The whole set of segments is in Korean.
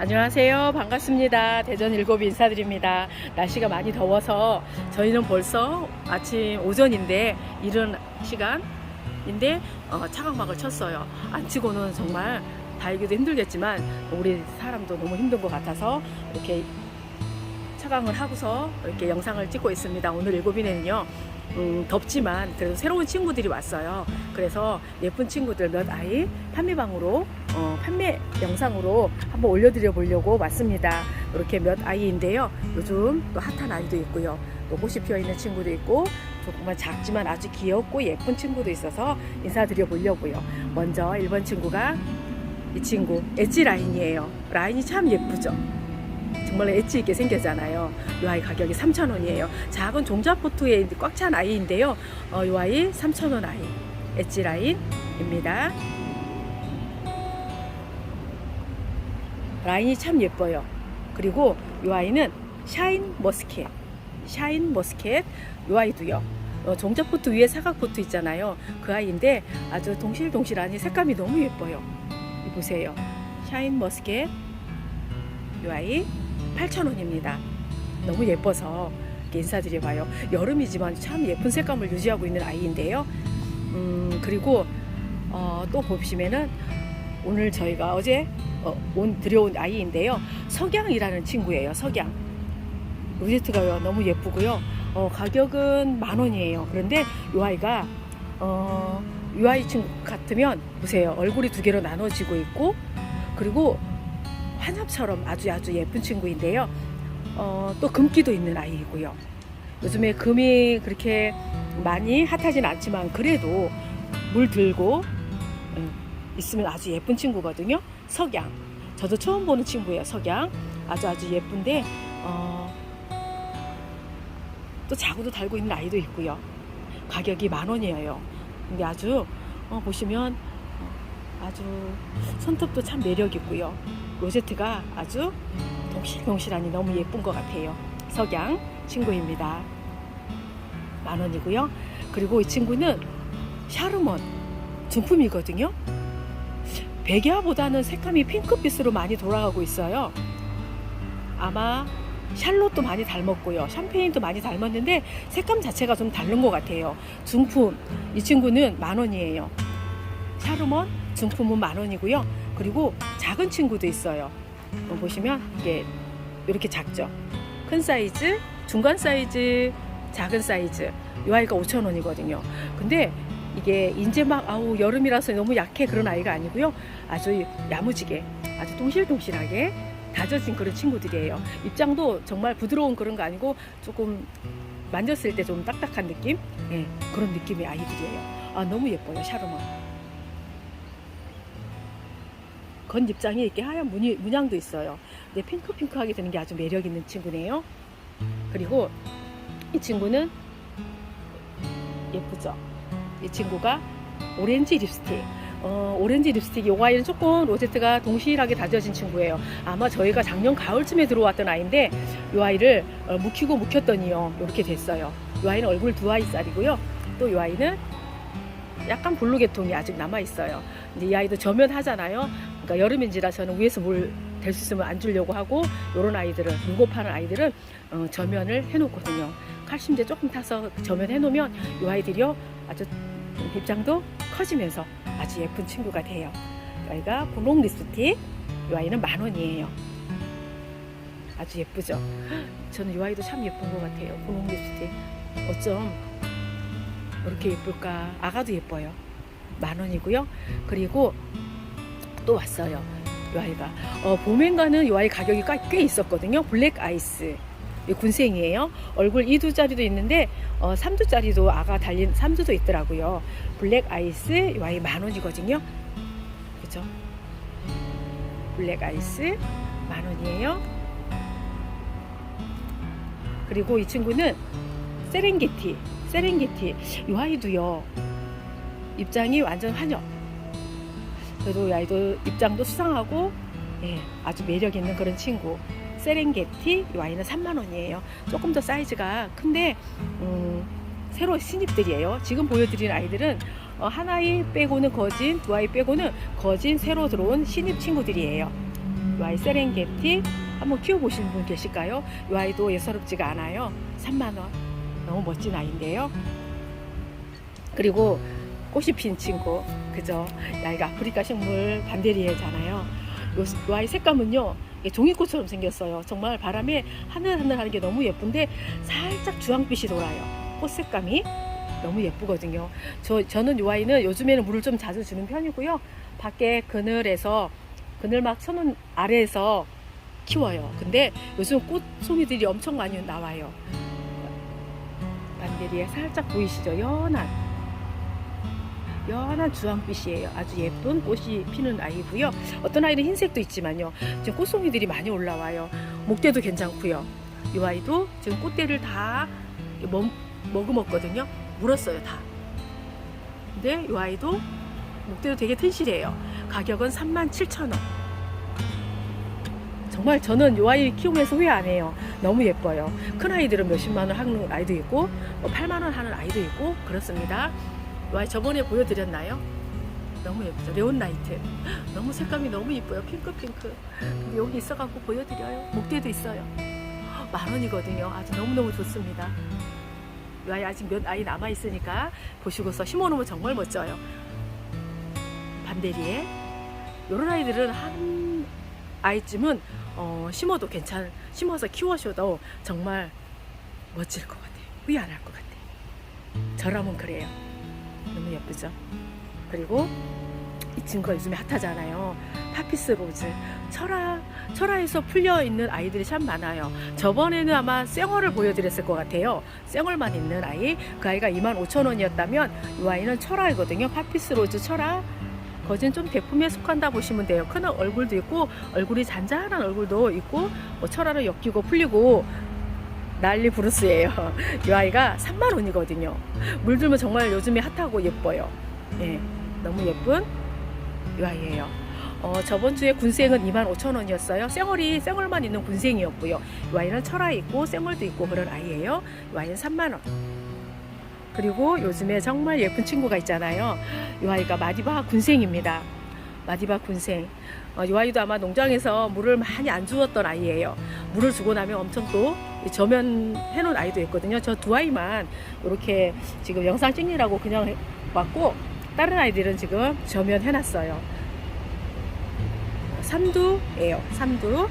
안녕하세요. 반갑습니다. 대전 일곱 인사드립니다. 날씨가 많이 더워서 저희는 벌써 아침 오전인데 이른 시간인데 어, 차각막을 쳤어요. 안 치고는 정말 달기도 힘들겠지만 우리 사람도 너무 힘든 것 같아서 이렇게 차강을 하고서 이렇게 영상을 찍고 있습니다. 오늘 일곱이는요. 음, 덥지만 그래도 새로운 친구들이 왔어요. 그래서 예쁜 친구들 몇 아이 판매방으로 어, 판매 영상으로 한번 올려드려 보려고 왔습니다. 이렇게 몇 아이인데요. 요즘 또 핫한 아이도 있고요. 또 꽃이 피어 있는 친구도 있고 조금만 작지만 아주 귀엽고 예쁜 친구도 있어서 인사드려 보려고요. 먼저 1번 친구가 이 친구 엣지 라인이에요. 라인이 참 예쁘죠. 정말 엣지 있게 생겼잖아요. 이 아이 가격이 3,000원이에요. 작은 종자포트에 꽉 찬 아이인데요. 어, 이 아이 3,000원 아이. 엣지 라인입니다. 라인이 참 예뻐요. 그리고 이 아이는 샤인 머스켓. 샤인 머스켓. 이 아이도요. 어, 종자포트 위에 사각포트 있잖아요. 그 아이인데 아주 동실동실하니 색감이 너무 예뻐요. 이 보세요. 샤인 머스켓. 이 아이 8,000원입니다. 너무 예뻐서 인사드려봐요. 여름이지만 참 예쁜 색감을 유지하고 있는 아이인데요. 음, 그리고 어, 또 보시면은 오늘 저희가 어제 어, 온 들여온 아이인데요. 석양이라는 친구예요. 석양. 로제트가 너무 예쁘고요. 어, 가격은 만 원이에요. 그런데 이 아이가 어, 이 아이 친구 같으면 보세요. 얼굴이 두 개로 나눠지고 있고 그리고 환엽처럼 아주 아주 예쁜 친구인데요. 어, 또 금기도 있는 아이이고요. 요즘에 금이 그렇게 많이 핫하진 않지만 그래도 물 들고 음, 있으면 아주 예쁜 친구거든요. 석양. 저도 처음 보는 친구예요. 석양. 아주 아주 예쁜데 어, 또 자구도 달고 있는 아이도 있고요. 가격이 만 원이에요. 근데 아주 어, 보시면 어, 아주 손톱도 참 매력 있고요. 로제트가 아주 동실동실하니 너무 예쁜 것 같아요. 석양 친구입니다. 만 원이고요. 그리고 이 친구는 샤르몬 중품이거든요. 백야보다는 색감이 핑크빛으로 많이 돌아가고 있어요. 아마 샬롯도 많이 닮았고요. 샴페인도 많이 닮았는데 색감 자체가 좀 다른 것 같아요. 중품 이 친구는 만 원이에요. 샤르몬 중품은 만 원이고요. 그리고 작은 친구도 있어요. 어, 보시면 이게 이렇게 작죠. 큰 사이즈, 중간 사이즈, 작은 사이즈. 이 아이가 5천 원이거든요. 근데 이게 이제 막 아우 여름이라서 너무 약해 그런 아이가 아니고요. 아주 야무지게, 아주 동실동실하게 다져진 그런 친구들이에요. 입장도 정말 부드러운 그런 거 아니고 조금 만졌을 때 좀 딱딱한 느낌? 예, 그런 느낌의 아이들이에요. 아, 너무 예뻐요, 샤르몬. 건 입장이 이렇게 하얀 무늬, 문양도 있어요. 근데 핑크핑크하게 되는 게 아주 매력 있는 친구네요. 그리고 이 친구는 예쁘죠? 이 친구가 오렌지 립스틱. 어, 오렌지 립스틱 이 아이는 조금 로제트가 동실하게 다져진 친구예요. 아마 저희가 작년 가을쯤에 들어왔던 아이인데 이 아이를 어, 묵히고 묵혔더니요 이렇게 됐어요. 이 아이는 얼굴 두 아이살이고요. 또 이 아이는 약간 블루 계통이 아직 남아 있어요. 이 아이도 저면 하잖아요. 그러니까 여름인지라 저는 위에서 물 될 수 있으면 안 주려고 하고 이런 아이들은 무고파는 아이들은 어, 저면을 해놓거든요. 칼슘제 조금 타서 저면 해놓으면 이 아이들이요 아주 입장도 커지면서 아주 예쁜 친구가 돼요. 이 아이가 분홍 립스틱 이 아이는 만 원이에요. 아주 예쁘죠. 저는 이 아이도 참 예쁜 것 같아요. 분홍 립스틱 어쩜 이렇게 예쁠까? 아가도 예뻐요. 만 원이고요. 그리고 또 왔어요. 이 아이가 어, 봄엔가는 이 아이 가격이 꽤- 꽤 있었거든요. 블랙 아이스 이 군생이에요. 얼굴 2두짜리도 있는데 어, 3두짜리도 아가 달린 3두도 있더라고요. 블랙 아이스 이 아이 만 원이거든요. 그죠? 블랙 아이스 만 원이에요. 그리고 이 친구는 세렝게티 세렝게티 이 아이도요 입장이 완전 환엽 그래도 이 아이도 입장도 수상하고 예, 아주 매력 있는 그런 친구 세렝게티 이 아이는 3만 원이에요 조금 더 사이즈가 큰데 음, 새로 신입들이에요 지금 보여드린 아이들은 어, 한 아이 빼고는 거진 두 아이 빼고는 거진 새로 들어온 신입 친구들이에요 이 아이 세렝게티 한번 키워보시는 분 계실까요? 이 아이도 예사롭지가 않아요. 3만 원. 너무 멋진 아이인데요. 그리고 꽃이 핀 친구, 그죠? 이 아이가 아프리카 식물 반데리에잖아요. 요, 요 아이 색감은요, 종이꽃처럼 생겼어요. 정말 바람에 하늘하늘하는 게 너무 예쁜데 살짝 주황빛이 돌아요. 꽃 색감이 너무 예쁘거든요. 저 저는 요 아이는 요즘에는 물을 좀 자주 주는 편이고요. 밖에 그늘에서 그늘 막 천원 아래에서 키워요. 근데 요즘 꽃송이들이 엄청 많이 나와요. 반대리에 살짝 보이시죠? 연한 연한 주황빛이에요. 아주 예쁜 꽃이 피는 아이고요. 어떤 아이는 흰색도 있지만요. 지금 꽃송이들이 많이 올라와요. 목대도 괜찮고요. 이 아이도 지금 꽃대를 다 먹, 머금었거든요. 물었어요, 다. 근데 이 아이도 목대도 되게 튼실해요. 가격은 37,000원. 정말 저는 이 아이 키우면서 후회 안 해요. 너무 예뻐요. 큰 아이들은 몇십만 원 하는 아이도 있고, 뭐 8만 원 하는 아이도 있고, 그렇습니다. 이 아이 저번에 보여드렸나요? 너무 예쁘죠. 레온라이트. 너무 색감이 너무 이뻐요. 핑크핑크. 근데 여기 있어갖고 보여드려요. 목대도 있어요. 만 원이거든요. 아주 너무너무 좋습니다. 이 아이 아직 몇 아이 남아있으니까 보시고서 심어놓으면 정말 멋져요. 반대리에. 요런 아이들은 한 아이쯤은 어, 심어도 괜찮, 심어서 키워셔도 정말 멋질 것 같아요. 후회 안 할 것 같아요. 저라면 그래요. 너무 예쁘죠? 그리고 이 친구가 요즘에 핫하잖아요. 파피스 로즈. 철화, 철화에서 풀려 있는 아이들이 참 많아요. 저번에는 아마 쌩얼을 보여드렸을 것 같아요. 쌩얼만 있는 아이. 그 아이가 25,000원이었다면 이 아이는 철화이거든요. 파피스 로즈 철화. 거진 좀 대품에 속한다 보시면 돼요. 큰 얼굴도 있고 얼굴이 잔잔한 얼굴도 있고 뭐 철화로 엮이고 풀리고 난리 부르스예요. 이 아이가 3만 원이거든요. 물들면 정말 요즘에 핫하고 예뻐요. 예, 너무 예쁜 이 아이예요. 어, 저번 주에 군생은 25,000원이었어요. 쌩얼이 쌩얼만 있는 군생이었고요. 이 아이는 철화 있고 쌩얼도 있고 그런 아이예요. 이 아이는 3만 원. 그리고 요즘에 정말 예쁜 친구가 있잖아요. 이 아이가 마디바 군생입니다. 마디바 군생. 어, 이 아이도 아마 농장에서 물을 많이 안 주었던 아이예요. 물을 주고 나면 엄청 또 저면 해놓은 아이도 있거든요. 저 두 아이만 이렇게 지금 영상 찍느라고 그냥 왔고 다른 아이들은 지금 저면 해놨어요. 삼두예요. 삼두.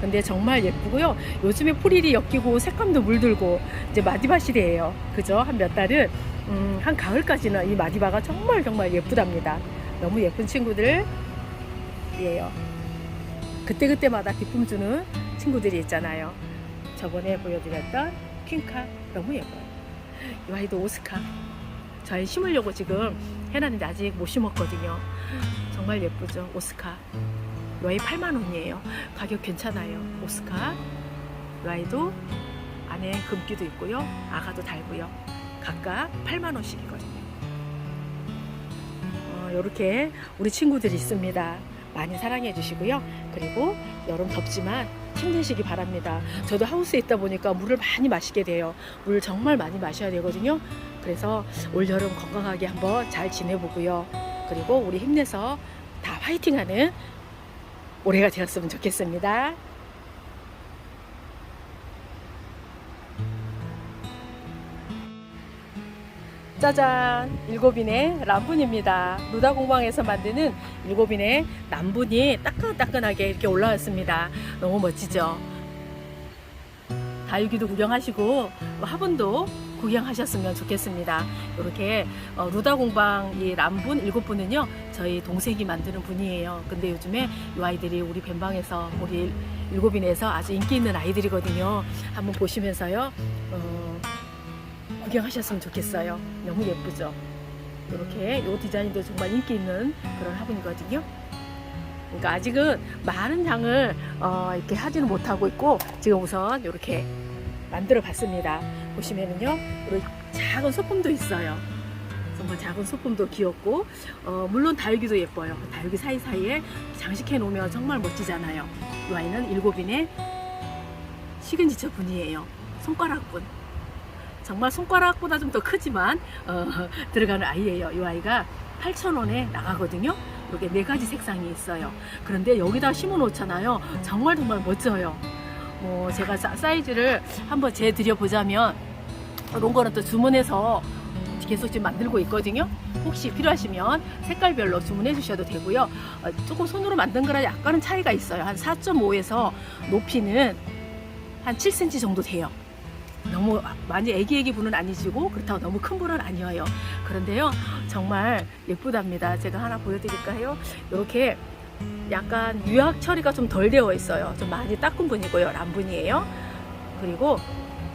근데 정말 예쁘고요. 요즘에 포릴이 엮이고 색감도 물들고 이제 마디바 시대예요. 그죠? 한 몇 달은 음, 한 가을까지는 이 마디바가 정말 정말 예쁘답니다. 너무 예쁜 친구들이에요. 그때그때마다 기쁨 주는 친구들이 있잖아요. 저번에 보여드렸던 퀸카 너무 예뻐요. 이 아이도 오스카. 저희 심으려고 지금 해놨는데 아직 못 심었거든요. 정말 예쁘죠? 오스카. 이 아이 8만 원이에요. 가격 괜찮아요. 오스카. 이 아이도 안에 금기도 있고요. 아가도 달고요. 각각 8만 원씩이거든요. 어, 이렇게 우리 친구들이 있습니다. 많이 사랑해 주시고요. 그리고 여름 덥지만 힘내시기 바랍니다. 저도 하우스에 있다 보니까 물을 많이 마시게 돼요. 물 정말 많이 마셔야 되거든요. 그래서 올 여름 건강하게 한번 잘 지내보고요. 그리고 우리 힘내서 다 화이팅하는 올해가 되었으면 좋겠습니다. 짜잔! 일곱인의 람분입니다. 루다 공방에서 만드는 일곱인의 남분이 따끈따끈하게 이렇게 올라왔습니다. 너무 멋지죠? 다육이도 구경하시고 뭐 화분도 구경하셨으면 좋겠습니다. 이렇게 어, 루다 공방 이 람분 일곱 분은요 저희 동생이 만드는 분이에요. 근데 요즘에 이 아이들이 우리 벤방에서 우리 일곱인에서 아주 인기 있는 아이들이거든요. 한번 보시면서요 어, 구경하셨으면 좋겠어요. 너무 예쁘죠? 이렇게 이 디자인도 정말 인기 있는 그런 화분이거든요. 그러니까 아직은 많은 양을 어, 이렇게 하지는 못하고 있고 지금 우선 이렇게 만들어 봤습니다. 보시면은요, 작은 소품도 있어요. 정말 작은 소품도 귀엽고, 어, 물론 다육이도 예뻐요. 다육이 사이사이에 장식해 놓으면 정말 멋지잖아요. 이 아이는 일곱인의 시그니처 분이에요. 손가락분. 정말 손가락보다 좀 더 크지만 어, 들어가는 아이예요. 이 아이가 8,000원에 나가거든요. 이렇게 네 가지 색상이 있어요. 그런데 여기다 심어 놓잖아요. 정말 정말 멋져요. 뭐 제가 사- 사이즈를 한번 재드려 보자면 이런 거는 또 주문해서 계속 지금 만들고 있거든요. 혹시 필요하시면 색깔별로 주문해 주셔도 되고요. 어, 조금 손으로 만든 거랑 약간은 차이가 있어요. 한 4.5에서 높이는 한 7cm 정도 돼요. 너무 많이 애기 애기 분은 아니시고 그렇다고 너무 큰 분은 아니어요. 그런데요, 정말 예쁘답니다. 제가 하나 보여드릴까요? 이렇게 약간 유약 처리가 좀 덜 되어 있어요. 좀 많이 닦은 분이고요. 람분이에요. 그리고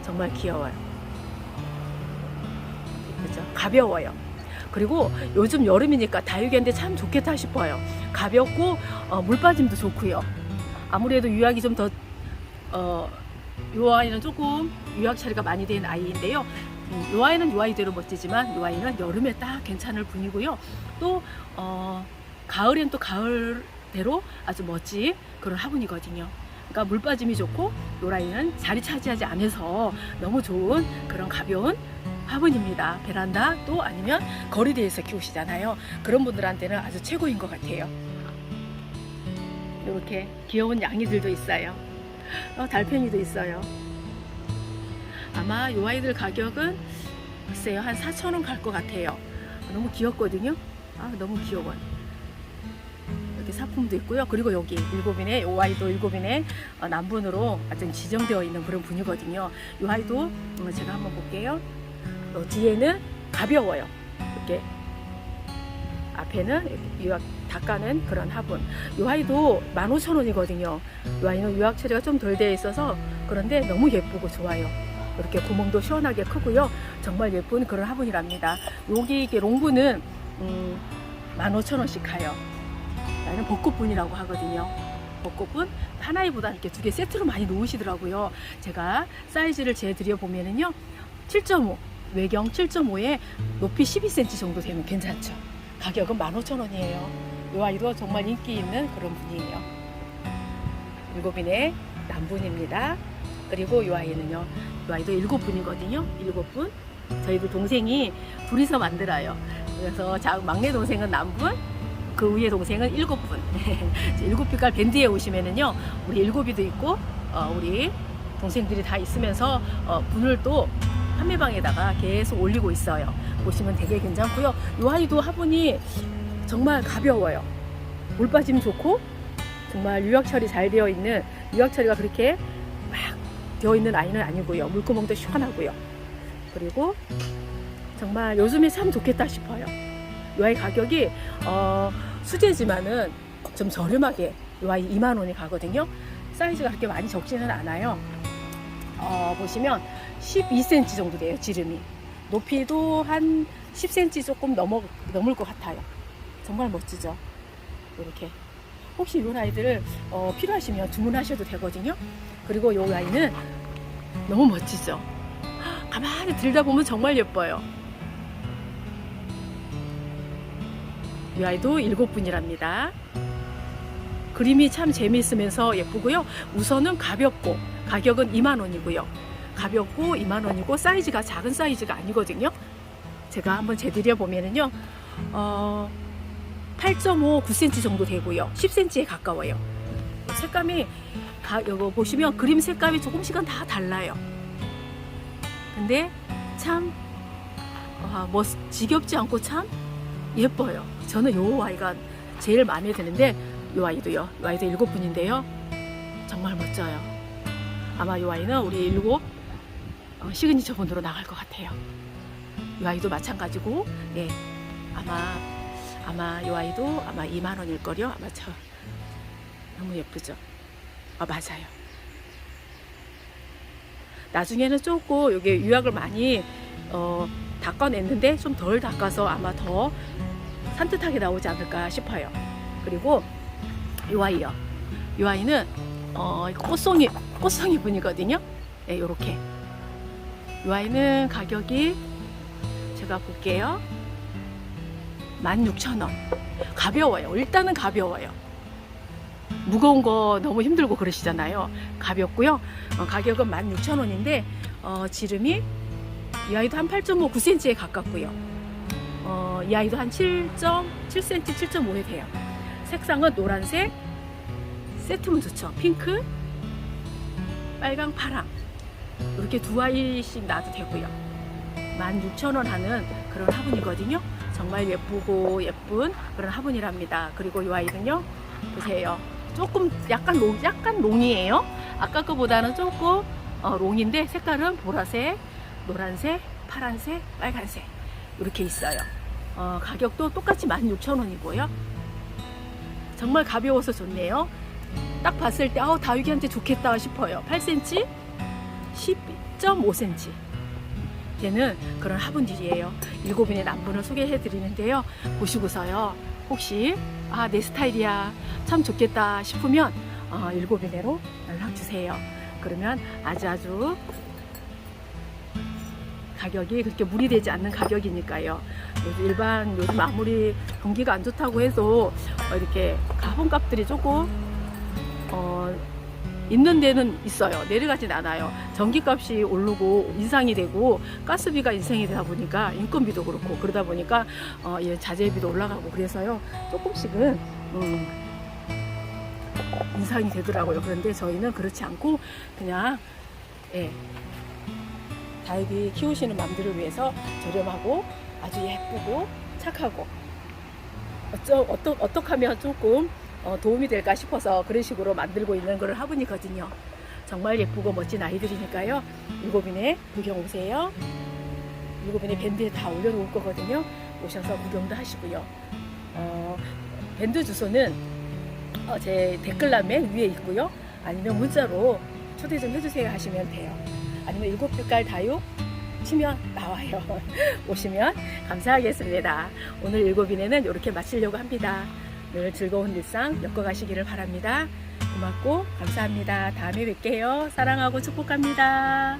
정말 귀여워요. 그죠? 가벼워요. 그리고 요즘 여름이니까 다육이한테 참 좋겠다 싶어요. 가볍고 어, 물 빠짐도 좋고요. 아무래도 유약이 좀더 어, 요 아이는 조금 유약 처리가 많이 된 아이인데요. 음, 요 아이는 요 아이대로 멋지지만 요 아이는 여름에 딱 괜찮을 분이고요. 또 어, 가을엔 또 가을대로 아주 멋진 그런 화분이거든요. 그러니까 물 빠짐이 좋고 요 아이는 자리 차지하지 않아서 너무 좋은 그런 가벼운 화분입니다. 베란다 또 아니면 거리대에서 키우시잖아요. 그런 분들한테는 아주 최고인 것 같아요. 이렇게 귀여운 양이들도 있어요. 어, 달팽이도 있어요. 아마 이 아이들 가격은 글쎄요 한 4천 원갈 것 같아요. 너무 귀엽거든요. 아 너무 귀여워. 이렇게 사품도 있고요. 그리고 여기 일곱인의 이 아이도 일곱인의 어, 남분으로 아주 지정되어 있는 그런 분이거든요. 이 아이도 음, 제가 한번 볼게요. 어, 뒤에는 가벼워요. 이렇게 앞에는 이렇게 닦아낸 그런 화분. 이 아이도 15,000원이거든요. 이 아이는 유약 처리가 좀 덜 되어 있어서 그런데 너무 예쁘고 좋아요. 이렇게 구멍도 시원하게 크고요. 정말 예쁜 그런 화분이랍니다. 여기 이게 롱분은 음, 15,000원씩 가요. 나는 벚꽃분이라고 하거든요. 벚꽃분 하나이보다 이렇게 두 개 세트로 많이 놓으시더라고요. 제가 사이즈를 재드려 보면은요. 7.5 외경 7.5에 높이 12cm 정도 되면 괜찮죠. 가격은 15,000원이에요. 이 아이도 정말 인기 있는 그런 분이에요. 일곱인의 남분입니다. 그리고 이 아이는요. 이 아이도 일곱 분이거든요. 일곱 분. 저희도 동생이 둘이서 만들어요. 그래서 자, 막내 동생은 남분, 그 위에 동생은 일곱 분. 일곱 빛깔 밴드에 오시면은요. 우리 일곱이도 있고, 어, 우리 동생들이 다 있으면서 어, 분을 또 판매방에다가 계속 올리고 있어요. 보시면 되게 괜찮고요. 이 아이도 화분이 정말 가벼워요. 물 빠짐 좋고 정말 유약 처리 잘 되어 있는 유약 처리가 그렇게 막 되어 있는 아이는 아니고요. 물구멍도 시원하고요. 그리고 정말 요즘에 참 좋겠다 싶어요. 이 아이 가격이 어, 수제지만은 좀 저렴하게 이 아이 2만 원이 가거든요. 사이즈가 그렇게 많이 적지는 않아요. 어, 보시면 12cm 정도 돼요, 지름이. 높이도 한 10cm 조금 넘어, 넘을 것 같아요. 정말 멋지죠? 이렇게. 혹시 이 아이들을 어, 필요하시면 주문하셔도 되거든요. 그리고 이 아이는 너무 멋지죠? 가만히 들다 보면 정말 예뻐요. 이 아이도 일곱 분이랍니다. 그림이 참 재미있으면서 예쁘고요. 우선은 가볍고 가격은 2만 원이고요. 가볍고 2만 원이고 사이즈가 작은 사이즈가 아니거든요. 제가 한번 재드려 보면은요. 어, 8.5, 9cm 정도 되고요. 10cm에 가까워요. 색감이 가, 이거 보시면 그림 색감이 조금씩은 다 달라요. 근데 참 아, 뭐 지겹지 않고 참 예뻐요. 저는 요 아이가 제일 마음에 드는데 요 아이도요. 요 아이도 일곱 분인데요. 정말 멋져요. 아마 요 아이는 우리 일곱 어, 시그니처 분으로 나갈 것 같아요. 이 아이도 마찬가지고, 예, 아마 아마 이 아이도 아마 2만 원일 거요. 아마 저 너무 예쁘죠. 아 맞아요. 나중에는 조금 여기 유약을 많이 어, 닦아냈는데 좀 덜 닦아서 아마 더 산뜻하게 나오지 않을까 싶어요. 그리고 이 아이요. 이 아이는 어, 꽃송이 꽃송이 분이거든요. 예, 요렇게. 이 아이는 가격이 제가 볼게요. 16,000원. 가벼워요. 일단은 가벼워요. 무거운 거 너무 힘들고 그러시잖아요. 가볍고요. 어, 가격은 16,000원인데 어, 지름이 이 아이도 한 8.5, 9cm에 가깝고요. 어, 이 아이도 한 7.7cm, 7.5에 돼요. 색상은 노란색 세트면 좋죠. 핑크, 빨강, 파랑 이렇게 두 아이씩 놔도 되고요. 16,000원 하는 그런 화분이거든요. 정말 예쁘고 예쁜 그런 화분이랍니다. 그리고 이 아이는요, 보세요. 조금 약간 롱, 약간 롱이에요. 아까 거보다는 조금 어, 롱인데 색깔은 보라색, 노란색, 파란색, 빨간색 이렇게 있어요. 어, 가격도 똑같이 16,000원이고요. 정말 가벼워서 좋네요. 딱 봤을 때 아우 다육이한테 좋겠다 싶어요. 8cm, 10.5cm. 되는 그런 화분들이에요. 일곱인의 남분을 소개해 드리는데요. 보시고서요. 혹시 아 내 스타일이야 참 좋겠다 싶으면 어, 일곱인회로 연락 주세요. 그러면 아주 아주 가격이 그렇게 무리되지 않는 가격이니까요. 일반 요즘 아무리 경기가 안 좋다고 해도 어, 이렇게 가본값들이 조금 어, 있는 데는 있어요. 내려가진 않아요. 전기값이 오르고 인상이 되고 가스비가 인상이 되다 보니까 인건비도 그렇고 그러다 보니까 어, 예, 자재비도 올라가고 그래서요 조금씩은 음, 인상이 되더라고요. 그런데 저희는 그렇지 않고 그냥 예, 다육이 키우시는 맘들을 위해서 저렴하고 아주 예쁘고 착하고 어쩌, 어떠, 어떻게 하면 조금 어, 도움이 될까 싶어서 그런 식으로 만들고 있는 그런 화분이거든요. 정말 예쁘고 멋진 아이들이니까요. 일곱인에 구경 오세요. 일곱인에 밴드에 다 올려놓을 거거든요. 오셔서 구경도 하시고요. 어, 밴드 주소는 어, 제 댓글란에 위에 있고요. 아니면 문자로 초대 좀 해주세요 하시면 돼요. 아니면 일곱 빛깔 다육 치면 나와요. 오시면 감사하겠습니다. 오늘 일곱인에는 이렇게 마치려고 합니다. 늘 즐거운 일상 엮어가시기를 바랍니다. 고맙고 감사합니다. 다음에 뵐게요. 사랑하고 축복합니다.